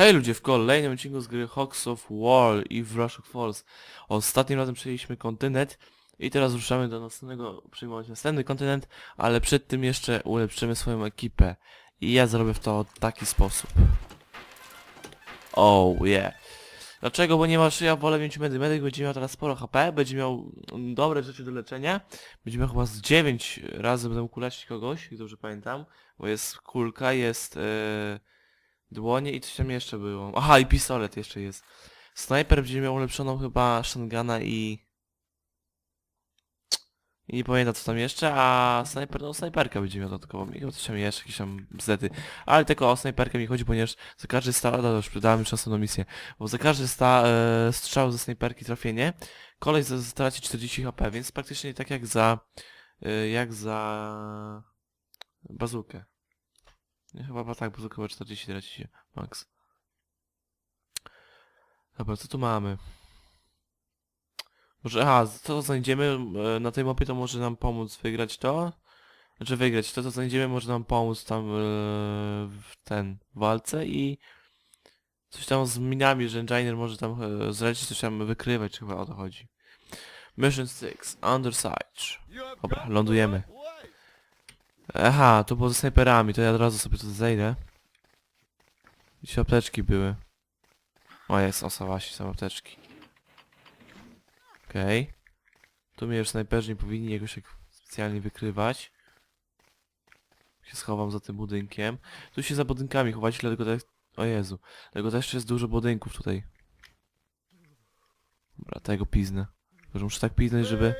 Hej ludzie, w kolejnym odcinku z gry Hawks of War i w Rush of Falls. Ostatnim razem przejęliśmy kontynent i teraz ruszamy do następnego, przyjmować następny kontynent, ale przed tym jeszcze ulepszymy swoją ekipę. I ja zrobię w to w taki sposób. Oh yeah. Dlaczego? Bo nie masz, ja wolę mieć medy. Medyk będzie miał teraz sporo HP, będzie miał dobre rzeczy do leczenia. Będzie miał chyba z 9 razy będę mógł kogoś, jak dobrze pamiętam. Bo jest kulka, jest... Yy... Dłonie i coś tam jeszcze było. Aha, i pistolet jeszcze jest. Snajper będzie miał ulepszoną chyba shotguna i... I nie pamiętam co tam jeszcze, a snajper, no snajperka będzie miał dodatkową. I coś tam jeszcze, jakieś tam bzety. Ale tylko o snajperkę mi chodzi, ponieważ za każdy strzał, no już przydałem już czasem misję, bo za każdy sta, e, strzał ze snajperki trafienie, kolej straci 40 HP, więc praktycznie tak jak za... E, jak za... bazukę. Nie, chyba tak, bo chyba 40 traci się, max. Dobra, co tu mamy? Może, aha, co znajdziemy e, na tej mapie, to może nam pomóc wygrać to? Znaczy wygrać, to co znajdziemy może nam pomóc tam e, w ten, walce i coś tam z minami, że Enginer może tam e, zlecić, coś tam wykrywać, chyba o to chodzi. Mission 6, Underside. Dobra, lądujemy. Aha, to było ze snajperami, to ja od razu sobie tu zejdę. Gdzieś apteczki były. O jest, osa są apteczki. Okej. Tu mnie już snajperzy nie powinni jakoś tak specjalnie wykrywać. Się schowam za tym budynkiem. Tu się za budynkami chować, dlatego też... O Jezu. Dlatego też jest dużo budynków tutaj. Dobra, tego piznę. Tylko, że muszę tak piznąć, żeby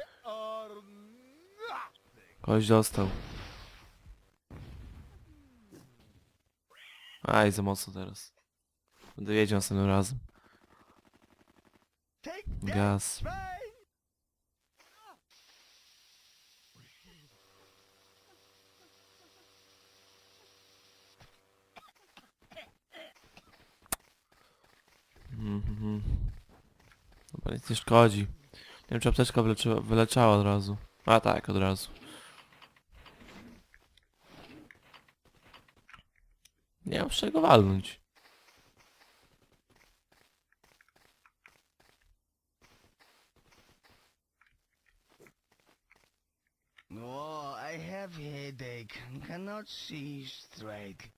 kogoś dostał. Aj, za mocno teraz. Będę wiedział następnym razem. Gaz. Mhm. Dobra, nic nie szkodzi. Nie wiem, czy apteczka wyleczyła, wyleczała od razu. A tak, od razu. Czego walnąć. Oh, I have headache. Cannot see straight.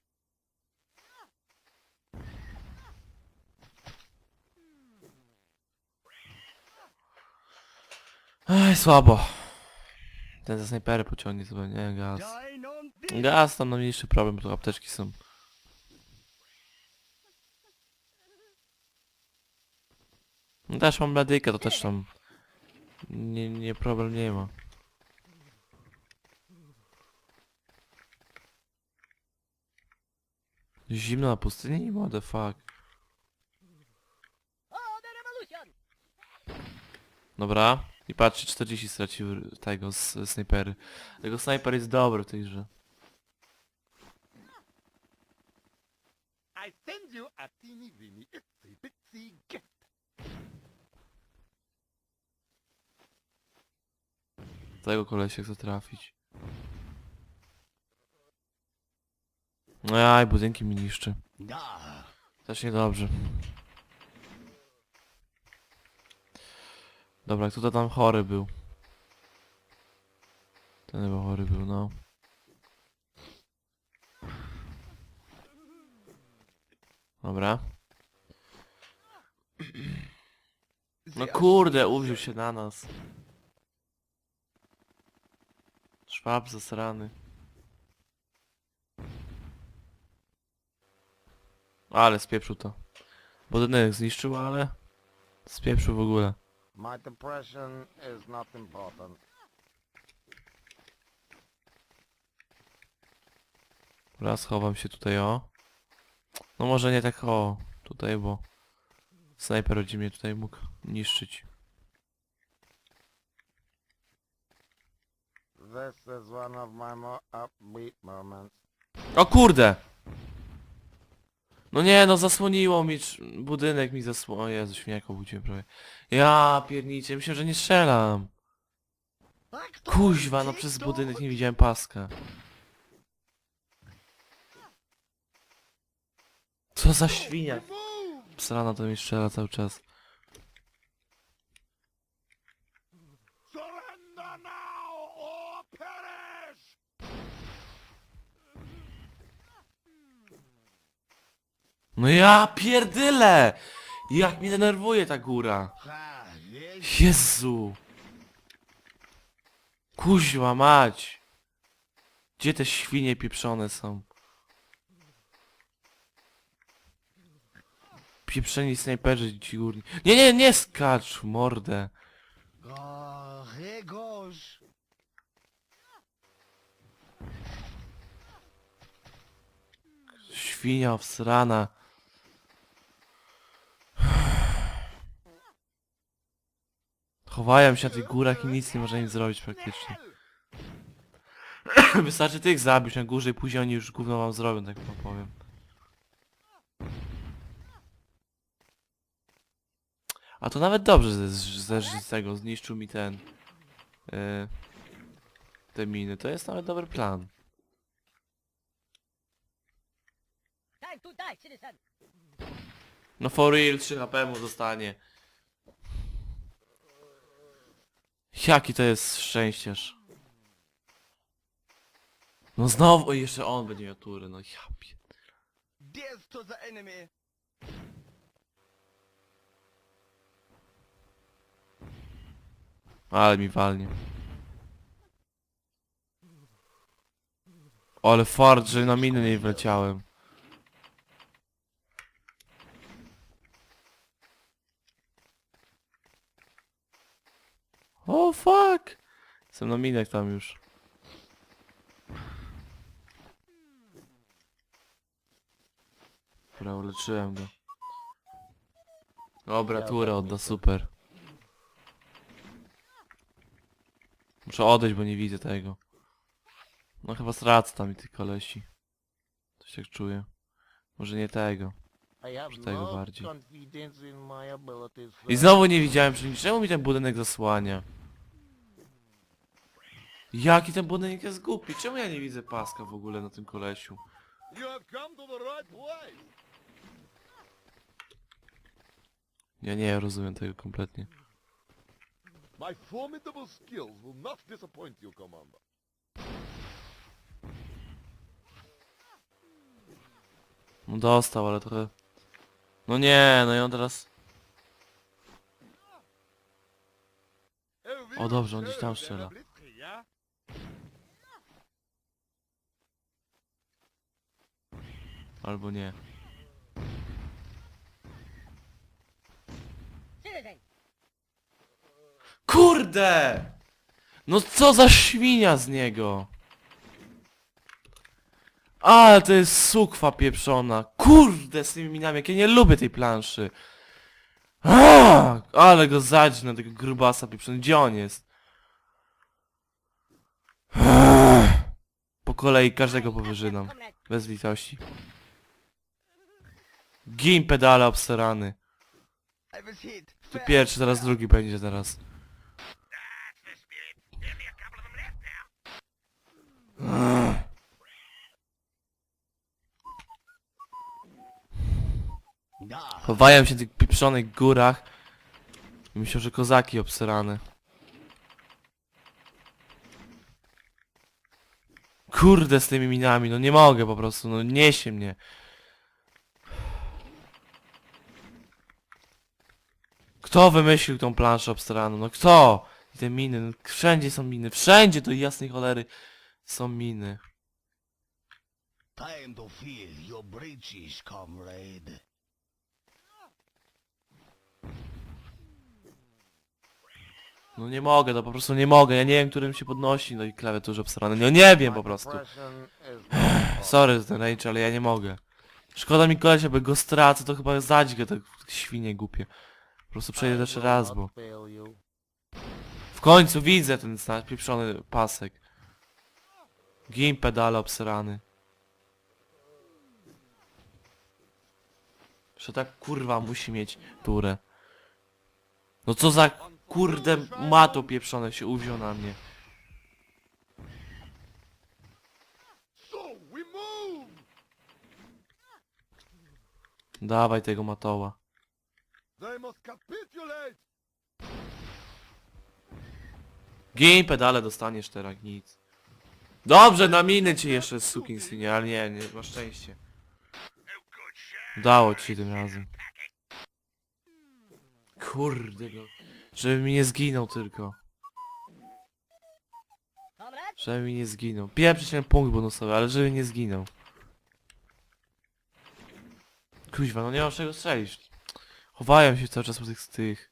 Ej, słabo. Ten za snajpery pociągnie sobie, nie, gaz. Gaz tam najmniejszy problem, bo tu apteczki są. No też mam medykę, to też tam... Nie, nie, problem nie ma. Zimno na pustyni? What the fuck. Dobra. I patrzcie, 40 stracił tego z, z snajpery. Tego snajper jest dobry w tej grze. I send you a teeny weeny itsy bitsy gift. Tego kolesia chcę trafić. Aj, budynki mi niszczy. Też niedobrze. Dobra, kto to tam chory był? Ten chyba chory był, no. Dobra. No kurde, uwziął się na nas. Szwab zasrany. Ale spieprzył to. Budynek zniszczył, ale... Spieprzył w ogóle. My depression is not important. Raz chowam się tutaj, o. No może nie tak, o. Tutaj, bo... Snajper będzie mnie tutaj mógł niszczyć. This is one of my more upbeat moments. O kurde! No nie, no zasłoniło mi... Budynek mi zasłonił. O Jezu, śmiech obudziłem prawie. Ja piernicie, myślę, że nie strzelam. Kuźwa, no przez budynek nie widziałem paska. Co za świnia? Psrana to mi strzela cały czas. No ja pierdyle! Jak mnie denerwuje ta góra. Jezu! Kuźwa mać! Gdzie te świnie pieprzone są? Pieprzeni snajperzy ci górni. Nie, nie, nie skacz, mordę. Świnia wsrana. Chowają się na tych górach i nic nie można im zrobić praktycznie. Wystarczy tych zabić na górze i później oni już gówno wam zrobią, tak wam powiem. A to nawet dobrze ze, ze, z tego zniszczył mi ten... Yy, te miny. To jest nawet dobry plan. No for real, 3 HP mu zostanie. Jaki to jest szczęściarz. No znowu, jeszcze on będzie miał tury, no ja pier... To the enemy. Ale mi walnie. Ale fart, że na miny nie wleciałem. O fuck! Jestem na minach tam już. Dobra, uleczyłem go. Dobra, turę odda, super. Muszę odejść, bo nie widzę tego. No chyba stracę tam i tych kolesi. Coś tak czuję. Może nie tego. I have tego no bardziej. confidence in my abilities. I znowu nie widziałem przy. Czemu mi ten budynek zasłania? Jaki ten budynek jest głupi? Czemu ja nie widzę paska w ogóle na tym kolesiu? Ja nie rozumiem tego kompletnie. My formidable skills will not disappoint you, Commander. No dostał, ale trochę... No nie, no i on teraz... O dobrze, on gdzieś tam strzela. Albo nie. Kurde! No co za świnia z niego! Ale to jest sukwa pieprzona. Kurde z tymi minami, jak ja nie lubię tej planszy. Aaa, ale go zadźnę, tego grubasa pieprzony. Gdzie on jest? Aaa, Po kolei każdego powyżynam. Bez litości. Gim pedale obserany. Tu pierwszy, teraz drugi będzie zaraz. Nah. Chowają się w tych pieprzonych górach. I myślą, że kozaki obsrane. Kurde z tymi minami, no nie mogę po prostu, no niesie mnie. Kto wymyślił tą planszę obsraną? No kto? I te miny, no, wszędzie są miny, wszędzie do jasnej cholery są miny. Time to feel your breeches, comrade. No nie mogę, no po prostu nie mogę, ja nie wiem, którym się podnosi, no i klawiaturze obsrane, no nie wiem po prostu. Sorry za ten rage, ale ja nie mogę. Szkoda mi kolesia, bo jak go stracę, to chyba zadźgę te świnie głupie. Po prostu przejdę I jeszcze raz, bo... W końcu widzę ten pieprzony pasek. Gim pedale obsrany. Że tak kurwa musi mieć turę. No co za kurde mato pieprzone się uwziął na mnie. Dawaj tego matoła. They must capitulate! Pedale dostaniesz teraz, nic. Dobrze, na miny ci jeszcze sukinsynie, ale nie, nie, masz szczęście. Udało ci tym razem. Kurde no. Żeby mi nie zginął tylko. Żeby mi nie zginął. Pierwszy się punkt bonusowy, ale żeby nie zginął. Kuźwa, no nie mam czego strzelić. Chowają się cały czas po tych z tych.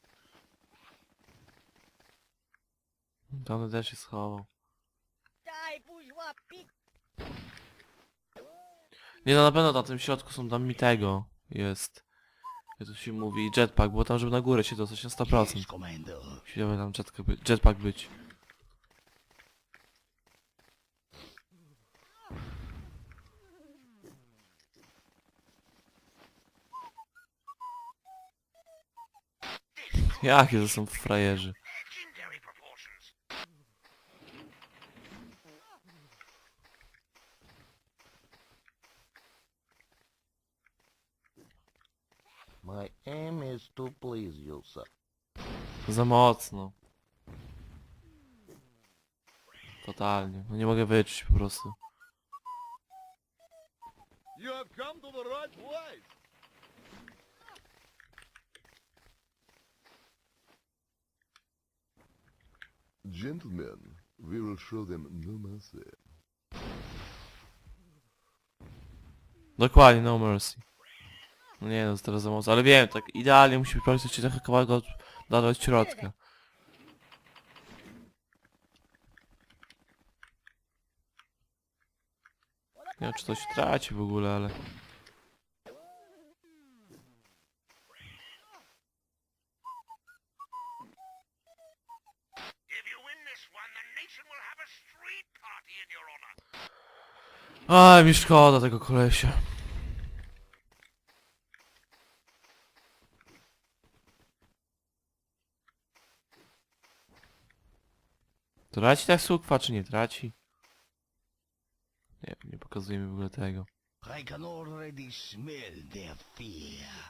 Tam też się schował. Nie no na pewno na tym środku są tam mi tego. Jest. Jak to się mówi, jetpack, bo tam żeby na górę się dostać na 100%. Yes, Commander. Musiałby tam jetpack być. Jakie to są frajerzy. My aim is to please you, sir. Za mocno. Totalnie. No nie mogę wyczuć po prostu. You have come to the right place! Gentlemen, we will show them no mercy. Dokładnie, no mercy. No nie no, to teraz za mocno, ale wiem, tak idealnie musi być się trochę kawałek środka. Nie wiem, czy coś traci w ogóle, ale... Aj, mi szkoda tego kolesia. Traci tak sukwa, czy nie traci? Nie, nie pokazuje mi w ogóle tego. I can already smell their fear.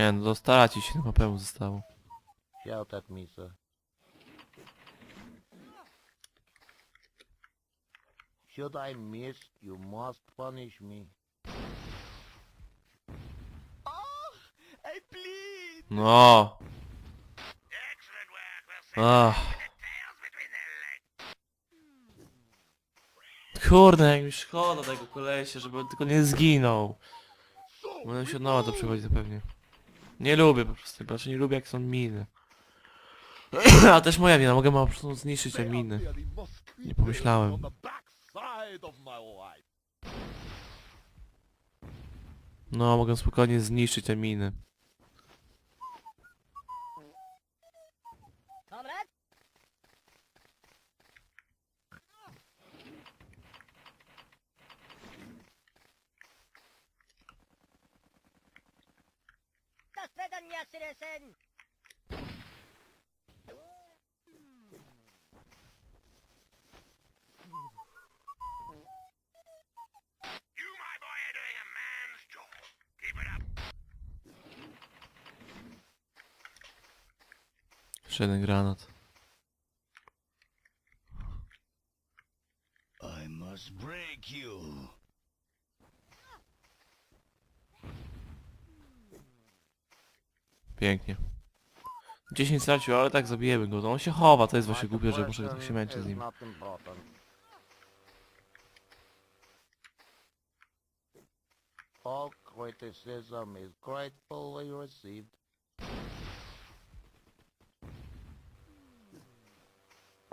Nie, no to straci się na pewno zostało. Shout at me, sir. Should I miss, you must punish me. No. Ach. Kurde, jak mi szkoda tego kolesia, żeby on tylko nie zginął. Będę się od nowa to przychodzi zapewnie. Nie lubię po prostu, znaczy nie lubię jak są miny. A też moja wina, mogę po prostu zniszczyć te miny. Nie pomyślałem. No, mogę spokojnie zniszczyć te miny. Comrade? Jeszcze jeden granat. I must break you. Pięknie. 10 stracił, ale tak zabijemy go. No on się chowa, to jest właśnie My głupie, że muszę tak się męczyć z nim. All criticism is gratefully received.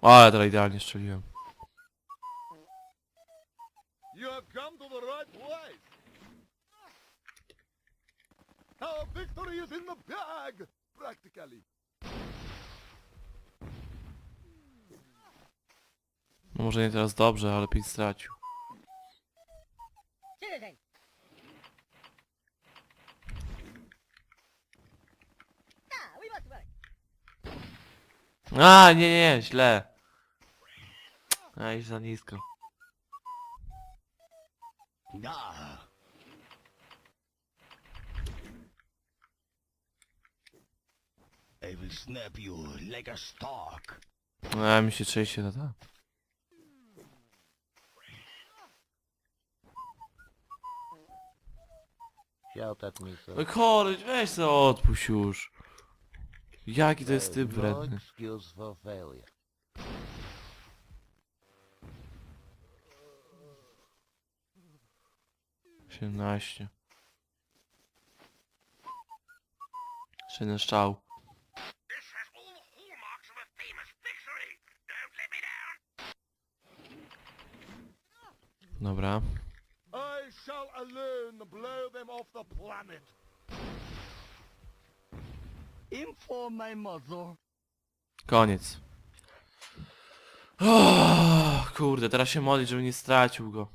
O, ale teraz idealnie strzeliłem. You have come to the right place. Our victory is in the bag, practically. No może nie teraz dobrze, ale 5 stracił. Citizen! Ah, we must work! A, nie, nie, źle. A, już za nisko. Da. I will snap you like a stalk. A, mi się trzęsie tata. Shout at me, sir. No koleś, weź se odpuść już. Jaki to jest typ no wredny. excuse for failure. Siedemnaście. Jeszcze jeden strzał. Dobra. I shall alone blow them off the planet. Inform my mother. Koniec. Oh, kurde, teraz się modlić, żeby nie stracił go.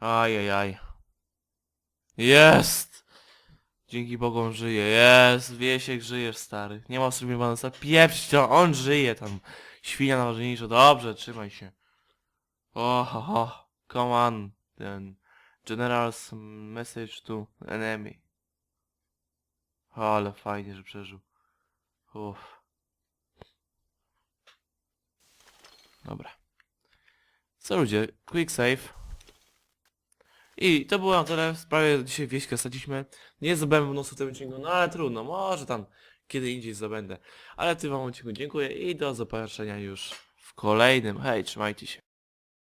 Ajajaj. Jest! Dzięki Bogu on żyje. Jest! Wiesiek żyjesz, stary. Nie ma sobie balansa. Pieprz to, on żyje tam. Świnia najważniejsza. Dobrze, trzymaj się. O, ho, ho. Come on. Ten general's message to enemy. O, ale fajnie, że przeżył. Uff. Dobra. Co ludzie, quick save. I to było na tyle w sprawie dzisiaj wieśka staliśmy. Nie zdobędę nosu w tym odcinku, no ale trudno, może tam kiedy indziej zdobędę. Ale ty wam odcinku dziękuję i do zobaczenia już w kolejnym. Hej, trzymajcie się.